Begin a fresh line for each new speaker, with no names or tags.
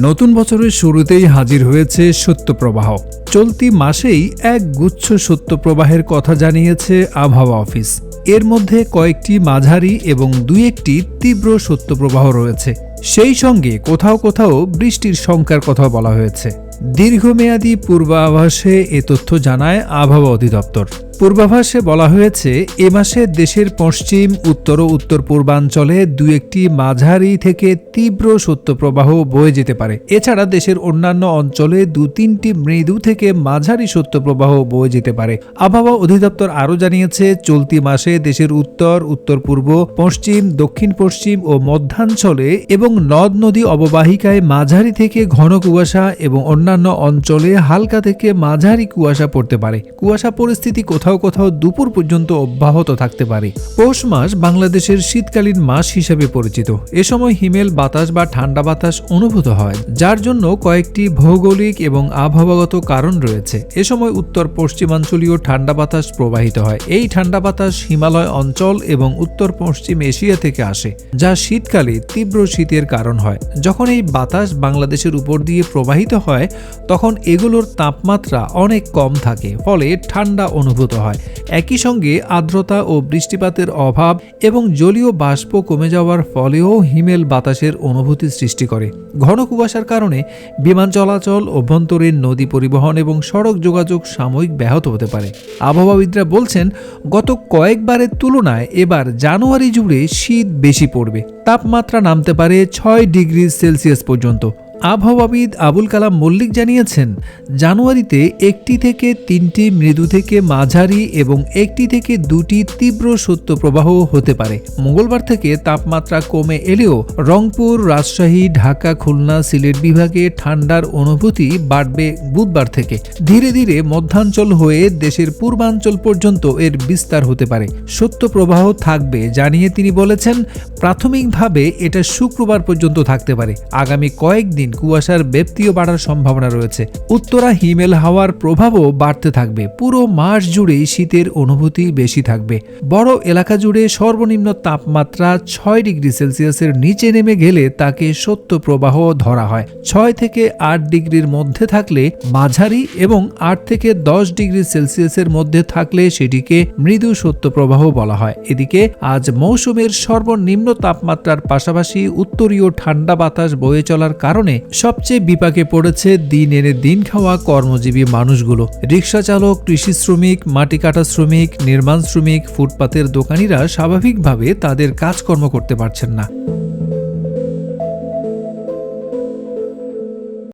নতুন বছরের শুরুতেই হাজির হয়েছে সত্যপ্রবাহ। চলতি মাসেই এক গুচ্ছ সত্যপ্রবাহের কথা জানিয়েছে আবহাওয়া অফিস। এর মধ্যে কয়েকটি মাঝারি এবং দুই একটি তীব্র সত্যপ্রবাহ রয়েছে। সেই সঙ্গে কোথাও কোথাও বৃষ্টির সংখ্যার কথা বলা হয়েছে। দীর্ঘমেয়াদী পূর্বাভাসে এ তথ্য জানায় আবহাওয়া অধিদপ্তর। পূর্বাভাসে বলা হয়েছে, এ মাসে দেশের পশ্চিম, উত্তর ও উত্তর পূর্বাঞ্চলে দু একটি মাঝারি থেকে তীব্র সত্যপ্রবাহ বয়ে যেতে পারে। এছাড়া দেশের অন্যান্য অঞ্চলে দু তিনটি মৃদু থেকে মাঝারি সত্যপ্রবাহ বয়ে যেতে পারে। আবহাওয়া অধিদপ্তর আরও জানিয়েছে, চলতি মাসে দেশের উত্তর উত্তর পূর্ব, পশ্চিম, দক্ষিণ পশ্চিম ও মধ্যাঞ্চলে এবং নদ নদী অববাহিকায় মাঝারি থেকে ঘন কুয়াশা এবং অন্যান্য অঞ্চলে হালকা থেকে মাঝারি কুয়াশা পড়তে পারে। কুয়াশা পরিস্থিতি কোথাও কোথাও কোথাও দুপুর পর্যন্ত অব্যাহত থাকতে পারে। পৌষ মাস বাংলাদেশের শীতকালীন মাস হিসেবে পরিচিত। এ সময় হিমেল বাতাস বা ঠান্ডা বাতাস অনুভূত হয়, যার জন্য কয়েকটি ভৌগোলিক এবং আবহাওয়াগত কারণ রয়েছে। এ সময় উত্তর পশ্চিমাঞ্চলীয় ঠান্ডা বাতাস প্রবাহিত হয়। এই ঠান্ডা বাতাস হিমালয় অঞ্চল এবং উত্তর পশ্চিম এশিয়া থেকে আসে, যা শীতকালে তীব্র শীতের কারণ হয়। যখন এই বাতাস বাংলাদেশের উপর দিয়ে প্রবাহিত হয়, তখন এগুলোর তাপমাত্রা অনেক কম থাকে, ফলে ঠান্ডা অনুভূত হয়। একই সঙ্গে আর্দ্রতা ও বৃষ্টিপাতের অভাব এবং জলীয় বাষ্প কমে যাওয়ার ফলেও হিমেল বাতাসের অনুভূতি সৃষ্টি করে। ঘন কুয়াশার কারণে বিমান চলাচল, অভ্যন্তরীণ নদী পরিবহন এবং সড়ক যোগাযোগ সাময়িক ব্যাহত হতে পারে। আবহাওয়াবিদরা বলছেন, গত কয়েকবারের তুলনায় এবার জানুয়ারি জুড়ে শীত বেশি পড়বে। তাপমাত্রা নামতে পারে ছয় ডিগ্রি সেলসিয়াস পর্যন্ত। আবহাওয়াবিদ আবুল কালাম মল্লিক জানিয়েছেন, জানুয়ারিতে একটি থেকে তিনটি মৃদু থেকে মাঝারি এবং একটি থেকে দুটি তীব্র সত্যপ্রবাহ হতে পারে। মঙ্গলবার থেকে তাপমাত্রা কমে এলেও রংপুর, রাজশাহী, ঢাকা, খুলনা, সিলেট বিভাগে ঠান্ডার অনুভূতি বাড়বে বুধবার থেকে। ধীরে ধীরে মধ্যাঞ্চল হয়ে দেশের পূর্বাঞ্চল পর্যন্ত এর বিস্তার হতে পারে। সত্যপ্রবাহ থাকবে জানিয়ে তিনি বলেছেন, প্রাথমিকভাবে এটা শুক্রবার পর্যন্ত থাকতে পারে। আগামী কয়েকদিন কুয়াশার ব্যাপ্তিও বাড়ার সম্ভাবনা রয়েছে। উত্তরা হিমেল হাওয়ার প্রভাবও বাড়তে থাকবে। পুরো মাস জুড়েই শীতের অনুভূতি বেশি থাকবে। বড় এলাকা জুড়ে সর্বনিম্ন তাপমাত্রা ছয় ডিগ্রি সেলসিয়াসের নিচে নেমে গেলে তাকে সত্য প্রবাহ ধরা হয়। ছয় থেকে আট ডিগ্রির মধ্যে থাকলে মাঝারি এবং আট থেকে দশ ডিগ্রি সেলসিয়াসের মধ্যে থাকলে সেটিকে মৃদু সত্য প্রবাহ বলা হয়। এদিকে আজ মৌসুমের সর্বনিম্ন তাপমাত্রার পাশাপাশি উত্তরীয় ঠান্ডা বাতাস বয়ে চলার কারণে সবচেয়ে বিপাকে পড়েছে দিন এনে দিন খাওয়া কর্মজীবী মানুষগুলো। রিক্সা চালক, কৃষি শ্রমিক, মাটি কাটা শ্রমিক, নির্মাণ শ্রমিক, ফুটপাতের দোকানিরা স্বাভাবিকভাবে তাদের কাজকর্ম করতে পারছেন না।